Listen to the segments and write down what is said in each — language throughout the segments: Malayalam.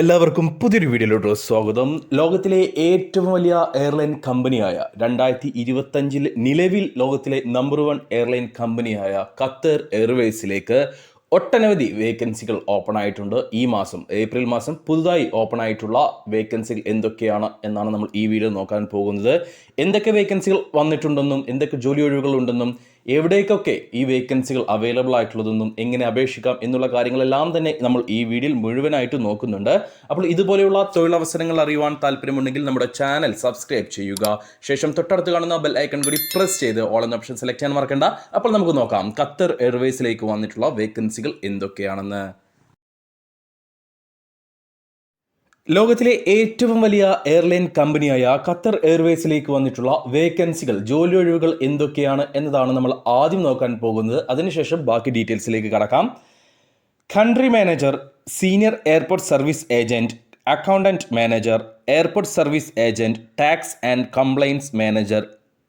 എല്ലാവർക്കും പുതിയൊരു വീഡിയോയിലോട്ട് സ്വാഗതം. ലോകത്തിലെ ഏറ്റവും വലിയ എയർലൈൻ കമ്പനിയായ രണ്ടായിരത്തി ഇരുപത്തഞ്ചിൽ നിലവിൽ ലോകത്തിലെ നമ്പർ വൺ എയർലൈൻ കമ്പനിയായ ഖത്തർ എയർവേസിലേക്ക് ഒട്ടനവധി വേക്കൻസികൾ ഓപ്പൺ ആയിട്ടുണ്ട്. ഈ മാസം ഏപ്രിൽ മാസം പുതുതായി ഓപ്പൺ ആയിട്ടുള്ള വേക്കൻസികൾ എന്തൊക്കെയാണ് എന്നാണ് നമ്മൾ ഈ വീഡിയോ നോക്കാൻ പോകുന്നത്. എന്തൊക്കെ വേക്കൻസികൾ വന്നിട്ടുണ്ടെന്നും എന്തൊക്കെ ജോലി ഒഴിവുകൾ ഉണ്ടെന്നും എവിടേക്കൊക്കെ ഈ വേക്കൻസികൾ അവൈലബിൾ ആയിട്ടുള്ളതെന്നും എങ്ങനെ അപേക്ഷിക്കാം എന്നുള്ള കാര്യങ്ങളെല്ലാം തന്നെ നമ്മൾ ഈ വീഡിയോയിൽ മുഴുവനായിട്ട് നോക്കുന്നുണ്ട്. അപ്പോൾ ഇതുപോലെയുള്ള തൊഴിലവസരങ്ങൾ അറിയുവാൻ താല്പര്യമുണ്ടെങ്കിൽ നമ്മുടെ ചാനൽ സബ്സ്ക്രൈബ് ചെയ്യുക. ശേഷം തൊട്ടടുത്ത് കാണുന്ന ബെൽ ഐക്കൺ കൂടി പ്രസ് ചെയ്ത് ഓൾ എന്ന ഓപ്ഷൻ സെലക്ട് ചെയ്യാൻ മറക്കണ്ട. അപ്പോൾ നമുക്ക് നോക്കാം ഖത്തർ എയർവേസിലേക്ക് വന്നിട്ടുള്ള വേക്കൻസികൾ എന്തൊക്കെയാണെന്ന്. ലോകത്തിലെ ഏറ്റവും വലിയ എയർലൈൻ കമ്പനിയായ ഖത്തർ എയർവേസിലേക്ക് വന്നിട്ടുള്ള വേക്കൻസികൾ ജോലി ഒഴിവുകൾ എന്തൊക്കെയാണ് എന്നതാണ് നമ്മൾ ആദ്യം നോക്കാൻ പോകുന്നത്. അതിനുശേഷം ബാക്കി ഡീറ്റെയിൽസിലേക്ക് കടക്കാം. Country manager senior airport service agent accountant manager airport service agent tax and compliance manager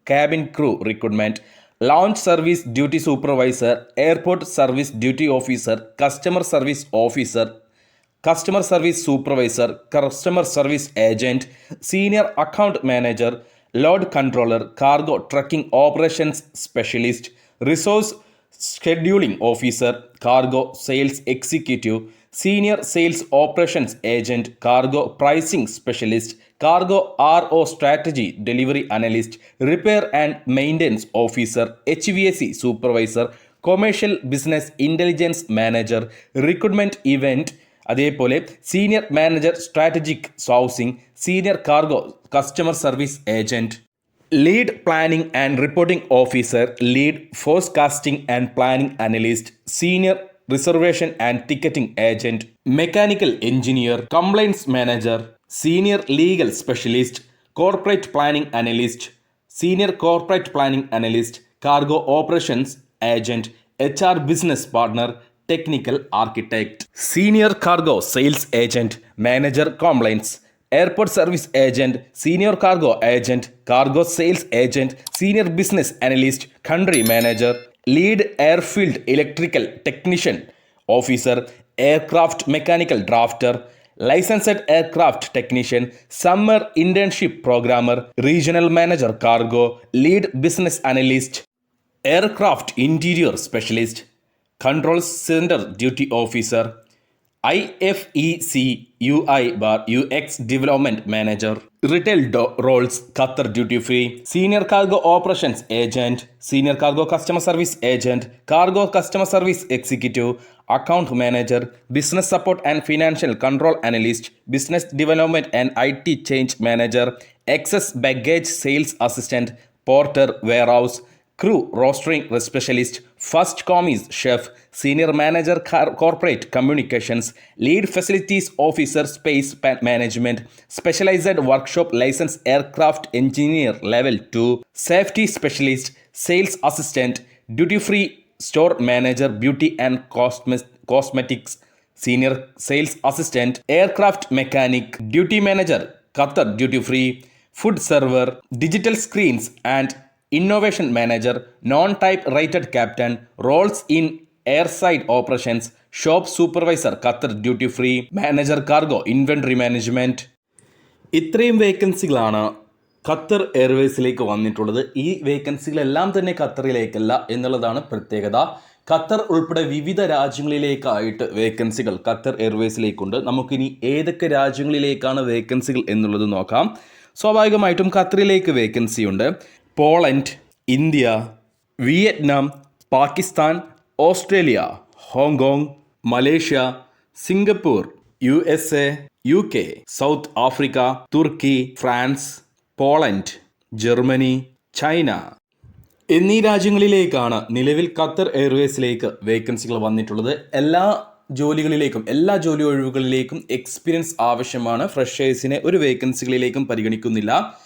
cabin crew recruitment lounge service duty supervisor airport service duty officer customer service officer customer service supervisor customer service agent senior account manager load controller cargo trucking operations specialist resource scheduling officer cargo sales executive senior sales operations agent cargo pricing specialist cargo R O strategy delivery analyst repair and maintenance officer H V S C supervisor commercial business intelligence manager recruitment event അതേപോലെ senior manager strategic sourcing senior cargo customer service agent lead planning and reporting officer lead forecasting and planning analyst senior reservation and ticketing agent mechanical engineer compliance manager senior legal specialist corporate planning analyst senior corporate planning analyst cargo operations agent H R business partner technical architect senior cargo sales agent manager compliance airport service agent senior cargo agent cargo sales agent senior business analyst country manager lead airfield electrical technician officer aircraft mechanical drafter licensed aircraft technician summer internship programmer regional manager cargo lead business analyst aircraft interior specialist control centre duty officer I F E C U I bar U X development manager retail roles Qatar duty free senior cargo operations agent senior cargo customer service agent cargo customer service executive account manager business support and financial control analyst business development and I T change manager excess baggage sales assistant porter warehouse crew rostering specialist. First commis chef senior manager corporate communications lead facilities officer space management specialized workshop license aircraft engineer level 2 safety specialist sales assistant duty free store manager beauty and cosmetics senior sales assistant aircraft mechanic duty manager qatar duty free food server digital screens and innovation manager non type rated captain roles in airside operations shop supervisor Qatar duty free manager cargo inventory management ഇത്രയും വേക്കൻസികളാണ് ഖത്തർ എയർവേസിലേക്ക് വന്നിട്ടുള്ളത്. ഈ വേക്കൻസികളെല്ലാം തന്നെ ഖത്തറിലേക്കല്ല എന്നുള്ളതാണ് പ്രത്യേകത. ഖത്തർ ഉൾപ്പെടെ വിവിധ രാജ്യങ്ങളിലേക്കായിട്ട് വേക്കൻസികൾ ഖത്തർ എയർവേസിലേക്കുണ്ട് നമുക്കിനി ഏതൊക്കെ രാജ്യങ്ങളിലേക്കാണ് വേക്കൻസികൾ എന്നുള്ളത് നോക്കാം. സ്വാഭാവികമായിട്ടും ഖത്തറിലേക്ക് വേക്കൻസി ഉണ്ട്. Poland India Vietnam Pakistan Australia Hong Kong Malaysia Singapore U S A U K South Africa Turkey France Poland Germany China. എന്നീ രാജ്യങ്ങളിലേക്കാണ് നിലവിൽ ഖത്തർ എയർവേസിലേക്ക് വേക്കൻസികൾ വന്നിട്ടുള്ളത്. എല്ലാ ജോലികളിലേക്കും എല്ലാ ജോലി ഒഴിവുകളിലേക്കും എക്സ്പീരിയൻസ് ആവശ്യമാണ്. ഫ്രഷേഴ്സിനെ ഒരു വേക്കൻസികളിലേക്കും പരിഗണിക്കുന്നില്ല.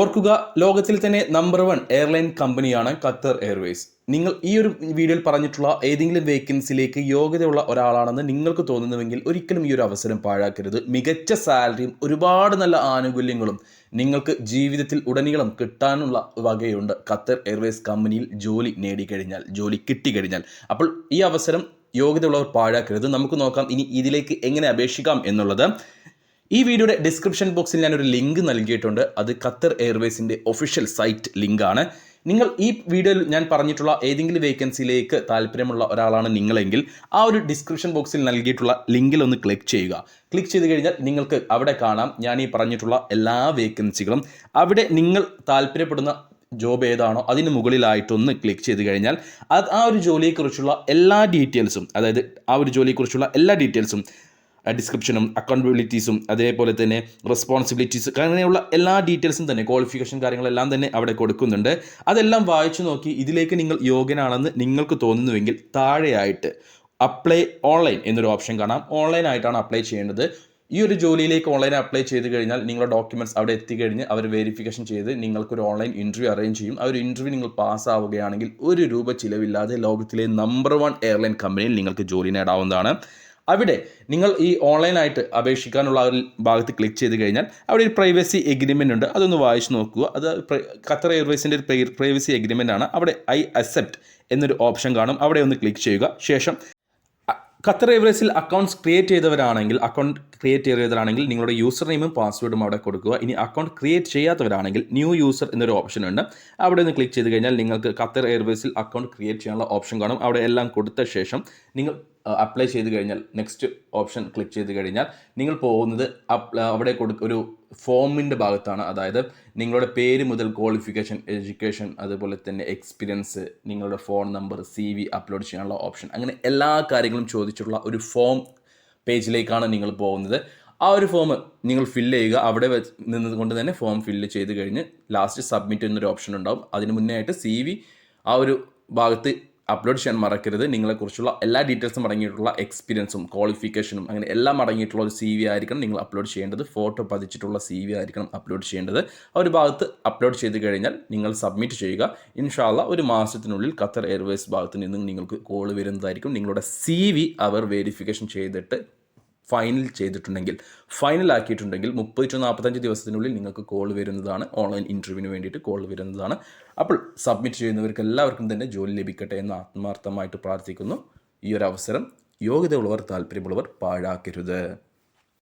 ഓർക്കുക ലോകത്തിൽ തന്നെ നമ്പർ വൺ എയർലൈൻ കമ്പനിയാണ് ഖത്തർ എയർവേസ് നിങ്ങൾ ഈ ഒരു വീഡിയോയിൽ പറഞ്ഞിട്ടുള്ള ഏതെങ്കിലും വേക്കൻസിയിലേക്ക് യോഗ്യതയുള്ള ഒരാളാണെന്ന് നിങ്ങൾക്ക് തോന്നുന്നുവെങ്കിൽ ഒരിക്കലും ഈ ഒരു അവസരം പാഴാക്കരുത്. മികച്ച സാലറിയും ഒരുപാട് നല്ല ആനുകൂല്യങ്ങളും നിങ്ങൾക്ക് ജീവിതത്തിൽ ഉടനീളം കിട്ടാനുള്ള വകയുണ്ട് ഖത്തർ എയർവേസ് കമ്പനിയിൽ ജോലി നേടിക്കഴിഞ്ഞാൽ ജോലി കിട്ടിക്കഴിഞ്ഞാൽ. അപ്പോൾ ഈ അവസരം യോഗ്യതയുള്ളവർ പാഴാക്കരുത്. നമുക്ക് നോക്കാം ഇനി ഇതിലേക്ക് എങ്ങനെ അപേക്ഷിക്കാം എന്നുള്ളത്. ഈ വീഡിയോയുടെ ഡിസ്ക്രിപ്ഷൻ ബോക്സിൽ ഞാനൊരു ലിങ്ക് നൽകിയിട്ടുണ്ട്. അത് ഖത്തർ എയർവേസിന്റെ ഒഫീഷ്യൽ സൈറ്റ് ലിങ്കാണ് നിങ്ങൾ ഈ വീഡിയോയിൽ ഞാൻ പറഞ്ഞിട്ടുള്ള ഏതെങ്കിലും വേക്കൻസിയിലേക്ക് താല്പര്യമുള്ള ഒരാളാണ് നിങ്ങളെങ്കിൽ ആ ഒരു ഡിസ്ക്രിപ്ഷൻ ബോക്സിൽ നൽകിയിട്ടുള്ള ലിങ്കിൽ ഒന്ന് ക്ലിക്ക് ചെയ്യുക. ക്ലിക്ക് ചെയ്ത് കഴിഞ്ഞാൽ നിങ്ങൾക്ക് അവിടെ കാണാം. ഞാൻ ഈ പറഞ്ഞിട്ടുള്ള എല്ലാ വേക്കൻസികളും അവിടെ നിങ്ങൾ താല്പര്യപ്പെടുന്ന ജോബ് ഏതാണോ അതിന് മുകളിലായിട്ടൊന്ന് ക്ലിക്ക് ചെയ്ത് കഴിഞ്ഞാൽ അത് ആ ഒരു ജോലിയെക്കുറിച്ചുള്ള എല്ലാ ഡീറ്റെയിൽസും അതായത് ആ ഒരു ജോലിയെക്കുറിച്ചുള്ള എല്ലാ ഡീറ്റെയിൽസും ഡിസ്ക്രിപ്ഷനും അക്കൗണ്ടബിലിറ്റീസും അതേപോലെ തന്നെ റെസ്പോൺസിബിലിറ്റീസ് അങ്ങനെയുള്ള എല്ലാ ഡീറ്റെയിൽസും തന്നെ ക്വാളിഫിക്കേഷൻ കാര്യങ്ങളെല്ലാം തന്നെ അവിടെ കൊടുക്കുന്നുണ്ട്. അതെല്ലാം വായിച്ചു നോക്കി ഇതിലേക്ക് നിങ്ങൾ യോഗ്യനാണെന്ന് നിങ്ങൾക്ക് തോന്നുന്നുവെങ്കിൽ താഴെയായിട്ട് അപ്ലൈ ഓൺലൈൻ എന്നൊരു ഓപ്ഷൻ കാണാം. ഓൺലൈനായിട്ടാണ് അപ്ലൈ ചെയ്യേണ്ടത്. ഈ ഒരു ജോലിയിലേക്ക് ഓൺലൈൻ അപ്ലൈ ചെയ്ത് കഴിഞ്ഞാൽ നിങ്ങളുടെ ഡോക്യുമെന്റ്സ് അവിടെ എത്തിക്കഴിഞ്ഞ് അവർ വെരിഫിക്കേഷൻ ചെയ്ത് നിങ്ങൾക്കൊരു ഓൺലൈൻ ഇന്റർവ്യൂ അറേഞ്ച് ചെയ്യും. ആ ഒരു ഇന്റർവ്യൂ നിങ്ങൾ പാസ്സാവുകയാണെങ്കിൽ ഒരു രൂപ ചിലവില്ലാതെ ലോകത്തിലെ നമ്പർ വൺ എയർലൈൻ കമ്പനിയിൽ നിങ്ങൾക്ക് ജോലി നേടാവുന്നതാണ്. അവിടെ നിങ്ങൾ ഈ ഓൺലൈനായിട്ട് അപേക്ഷിക്കാനുള്ള ഒരു ഭാഗത്ത് ക്ലിക്ക് ചെയ്ത് കഴിഞ്ഞാൽ അവിടെ ഒരു പ്രൈവസി എഗ്രിമെന്റ് ഉണ്ട്. അതൊന്ന് വായിച്ച് നോക്കുക. അത് ഖത്തർ എയർവേസിന്റെ ഒരു പ്രൈവസി എഗ്രിമെന്റ് ആണ്. അവിടെ ഐ അക്സെപ്റ്റ് എന്നൊരു ഓപ്ഷൻ കാണും. അവിടെ ഒന്ന് ക്ലിക്ക് ചെയ്യുക. ശേഷം ഖത്തർ എവറേസിൽ അക്കൗണ്ട്സ് ക്രിയേറ്റ് ചെയ്തവരാണെങ്കിൽ അക്കൗണ്ട് ക്രിയേറ്റ് ചെയ്തവരാണെങ്കിൽ നിങ്ങളുടെ യൂസർ നെയിമും പാസ്വേഡും അവിടെ കൊടുക്കുക. ഇനി അക്കൗണ്ട് ക്രിയേറ്റ് ചെയ്യാത്തവരാണെങ്കിൽ ന്യൂ യൂസർ എന്നൊരു ഓപ്ഷൻ ഉണ്ട്. അവിടെ ഒന്ന് ക്ലിക്ക് ചെയ്ത് കഴിഞ്ഞാൽ നിങ്ങൾക്ക് ഖത്തർ എയർവേസിൽ അക്കൗണ്ട് ക്രിയേറ്റ് ചെയ്യാനുള്ള ഓപ്ഷൻ കാണും. അവിടെ എല്ലാം കൊടുത്ത ശേഷം നിങ്ങൾ അപ്ലൈ ചെയ്ത് കഴിഞ്ഞാൽ നെക്സ്റ്റ് ഓപ്ഷൻ ക്ലിക്ക് ചെയ്ത് കഴിഞ്ഞാൽ നിങ്ങൾ പോകുന്നത് അവിടെ കൊടുക്ക ഒരു ഫോമിന്റെ ഭാഗത്താണ്. അതായത് നിങ്ങളുടെ പേര് മുതൽ ക്വാളിഫിക്കേഷൻ എഡ്യൂക്കേഷൻ അതുപോലെ തന്നെ എക്സ്പീരിയൻസ് നിങ്ങളുടെ phone number C V upload ചെയ്യാനുള്ള ഓപ്ഷൻ അങ്ങനെ എല്ലാ കാര്യങ്ങളും ചോദിച്ചിട്ടുള്ള ഒരു ഫോം പേജിലേക്കാണ് നിങ്ങൾ പോകുന്നത്. ആ ഒരു ഫോം നിങ്ങൾ ഫില്ല് ചെയ്യുക. അവിടെ നിന്നുകൊണ്ട് തന്നെ ഫോം ഫില്ല് ചെയ്ത് കഴിഞ്ഞ് ലാസ്റ്റ് സബ്മിറ്റ് എന്നൊരു ഓപ്ഷൻ ഉണ്ടാകും അതിന് മുന്നേ ആയിട്ട് സി വി ആ ഒരു ഭാഗത്ത് അപ്ലോഡ് ചെയ്യാൻ മറക്കരുത്. നിങ്ങളെക്കുറിച്ചുള്ള എല്ലാ ഡീറ്റെയിൽസും അടങ്ങിയിട്ടുള്ള എക്സ്പീരിയൻസും ക്വാളിഫിക്കേഷനും അങ്ങനെ എല്ലാം അടങ്ങിയിട്ടുള്ള ഒരു സി വി ആയിരിക്കണം നിങ്ങൾ അപ്ലോഡ് ചെയ്യേണ്ടത്. ഫോട്ടോ പതിച്ചിട്ടുള്ള സി വി ആയിരിക്കണം അപ്ലോഡ് ചെയ്യേണ്ടത്. ആ ഒരു ഭാഗത്ത് അപ്ലോഡ് ചെയ്ത് കഴിഞ്ഞാൽ നിങ്ങൾ സബ്മിറ്റ് ചെയ്യുക. ഇൻഷാല്ല ഒരു മാസത്തിനുള്ളിൽ ഖത്തർ എയർവേസ് ഭാഗത്ത് നിന്നും നിങ്ങൾക്ക് കോൾ വരുന്നതായിരിക്കും. നിങ്ങളുടെ സി വി അവർ വെരിഫിക്കേഷൻ ചെയ്തിട്ട് ഫൈനൽ ചെയ്തിട്ടുണ്ടെങ്കിൽ ഫൈനൽ ആക്കിയിട്ടുണ്ടെങ്കിൽ മുപ്പത് ടു നാൽപ്പത്തഞ്ച് ദിവസത്തിനുള്ളിൽ നിങ്ങൾക്ക് കോൾ വരുന്നതാണ്. ഓൺലൈൻ ഇന്റർവ്യൂവിന് വേണ്ടിയിട്ട് കോൾ വരുന്നതാണ്. അപ്പോൾ സബ്മിറ്റ് ചെയ്യുന്നവർക്ക് എല്ലാവർക്കും തന്നെ ജോലി ലഭിക്കട്ടെ എന്ന് ആത്മാർത്ഥമായിട്ട് പ്രാർത്ഥിക്കുന്നു. ഈ ഒരു അവസരം യോഗ്യതയുള്ളവർ താല്പര്യമുള്ളവർ പാഴാക്കരുത്.